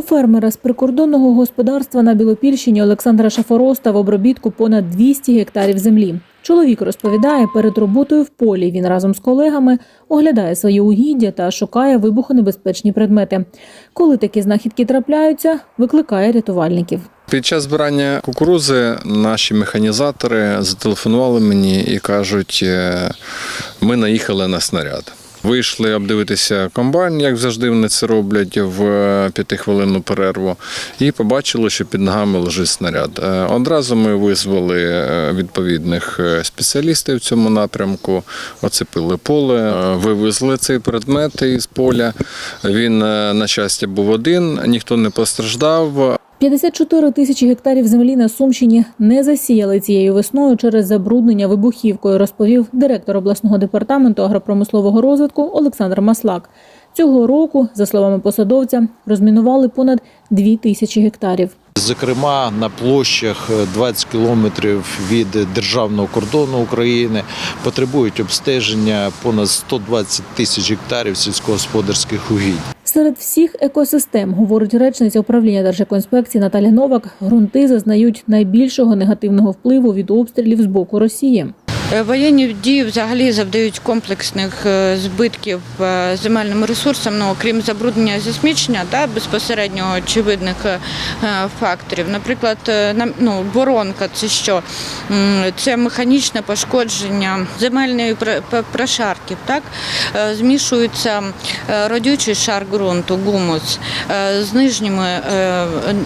У фермера з прикордонного господарства на Білопільщині Олександра Шафороста в обробітку понад 200 гектарів землі. Чоловік розповідає, перед роботою в полі він разом з колегами оглядає свої угіддя та шукає вибухонебезпечні предмети. Коли такі знахідки трапляються, викликає рятувальників. Під час збирання кукурузи наші механізатори зателефонували мені і кажуть, е, ми наїхали на снаряд. Вийшли обдивитися комбайн, як завжди вони це роблять в е, п'ятихвилинну перерву, і побачили, що під ногами лежить снаряд. Е, Одразу ми визвали е, відповідних спеціалістів в цьому напрямку, оцепили поле, вивезли цей предмет із поля. Він, на щастя, був один, ніхто не постраждав. 54 тисячі гектарів землі на Сумщині не засіяли цією весною через забруднення вибухівкою, розповів директор обласного департаменту агропромислового розвитку Олександр Маслак. Цього року, за словами посадовця, розмінували понад 2 тисячі гектарів. Зокрема, на площах е, 20 кілометрів від державного кордону України потребують обстеження понад 120 тисяч гектарів сільськогосподарських угідь. Серед всіх екосистем, говорить речниця управління Держекоінспекції Наталя Новак, ґрунти зазнають найбільшого негативного впливу від обстрілів з боку Росії. Е, Воєнні дії взагалі завдають комплексних е, збитків е, земельним ресурсам, ну, окрім забруднення засмічення та безпосередньо очевидних факторів. Наприклад, ну, боронка це що? Це механічне пошкодження земельної пр- п- прошарків. Так? Змішується родючий шар ґрунту, гумус з нижніми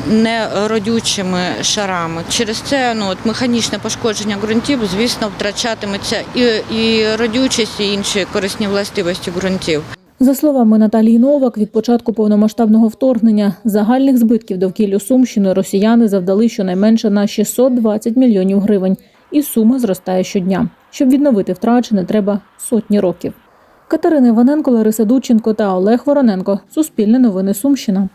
неродючими шарами. Через це ну, от, механічне пошкодження ґрунтів, звісно, втрачатиметься і, і родючість, і інші корисні властивості ґрунтів. За словами Наталії Новак, від початку повномасштабного вторгнення загальних збитків довкіллю Сумщини росіяни завдали щонайменше на 620 мільйонів гривень, і сума зростає щодня. Щоб відновити втрачене, треба сотні років. Катерина Іваненко, Лариса Дудченко та Олег Вороненко. Суспільне новини Сумщина.